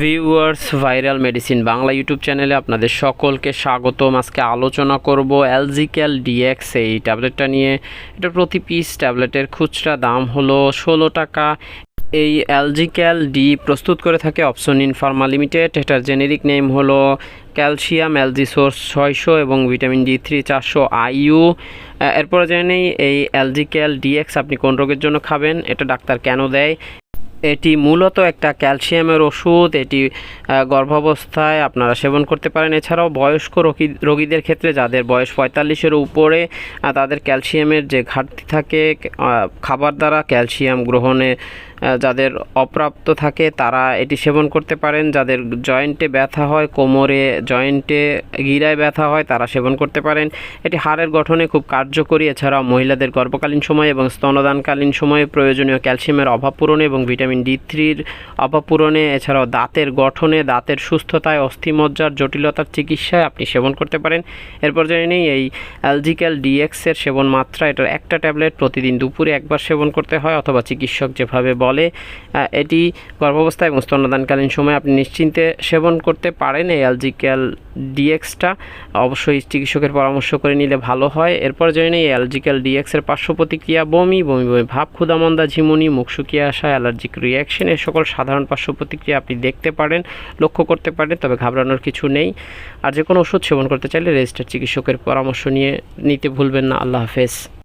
Viewers, viral medicine Bangla YouTube চ্যানেলে আপনাদের সকলকে স্বাগতম। আজকে আলোচনা করব অ্যালজিক্যাল ডিএক্স, এই ট্যাবলেটটা নিয়ে। এটা প্রতি পিস ট্যাবলেটের খুচরা দাম হলো ষোলো টাকা। এই অ্যালজিক্যাল ডি প্রস্তুত করে থাকে অপশন ইন ফার্মা লিমিটেড। এটার জেনেরিক নেম হলো ক্যালসিয়াম অ্যালজি সোর্স ছয়শো এবং ভিটামিন ডি থ্রি চারশো আইইউ। এরপরে জেনে নেই, এই অ্যালজিক্যাল ডিএক্স আপনি কোন রোগের জন্য খাবেন? এটা ডাক্তার কেন দেয়? এটি মূলত একটা ক্যালসিয়ামের ওষুধ, এটি গর্ভাবস্থায় আপনারা সেবন করতে পারেন। এছাড়াও বয়স্ক রোগী, রোগীদের ক্ষেত্রে যাদের বয়স পঁয়তাল্লিশের উপরে তাদের ক্যালসিয়ামের যে ঘাটতি থাকে খাবার দ্বারা ক্যালসিয়াম গ্রহণে যাদের অপ্রাপ্ত থাকে তারা এটি সেবন করতে পারেন। যাদের জয়েন্টে ব্যথা হয়, কোমরে জয়েন্টে গিরায় ব্যথা হয়, তারা সেবন করতে পারেন। এটি হাড়ের গঠনে খুব কার্যকরী। এছাড়াও মহিলাদের গর্ভকালীন সময়ে এবং স্তনদানকালীন সময়ে প্রয়োজনীয় ক্যালসিয়ামের অভাব পূরণে এবং ভিটামিন ডি থ্রির অভাব পূরণে। এছাড়াও দাঁতের গঠনে, দাঁতের সুস্থতায় অস্থিমজ্জার জটিলতার চিকিৎসায় আপনি সেবন করতে পারেন। এরপর জেনে নেই, এই অ্যালজিক্যাল ডিএক্সের সেবন মাত্রা, এটার একটা ট্যাবলেট প্রতিদিন দুপুরে একবার সেবন করতে হয় অথবা চিকিৎসক যেভাবে বলে আহ, এটি গর্ভাবস্থা এবং স্তন্যদানকালীন সময়ে আপনি নিশ্চিন্তে সেবন করতে পারেন। এই অ্যালজিক্যাল ডিএক্সটা অবশ্যই চিকিৎসকের পরামর্শ করে নিলে ভালো হয়। এরপর জেনে নেই অ্যালজিক্যাল ডিএক্সের পার্শ্ব প্রতিক্রিয়া বমি বমি বমি ভাব ক্ষুদামন্দা ঝিমুনি মুখ শুকিয়ে আসা অ্যালার্জিক রিয়াকশন এ সকল সাধারণ পার্শ্ব প্রতিক্রিয়া আপনি দেখতে পারেন লক্ষ্য করতে পারেন তবে ঘাবড়ানোর কিছু নেই। আর যে কোনো ওষুধ সেবন করতে চাইলে রেজিস্টার চিকিৎসকের পরামর্শ নিয়ে নিতে ভুলবেন না। আল্লাহ হাফেজ।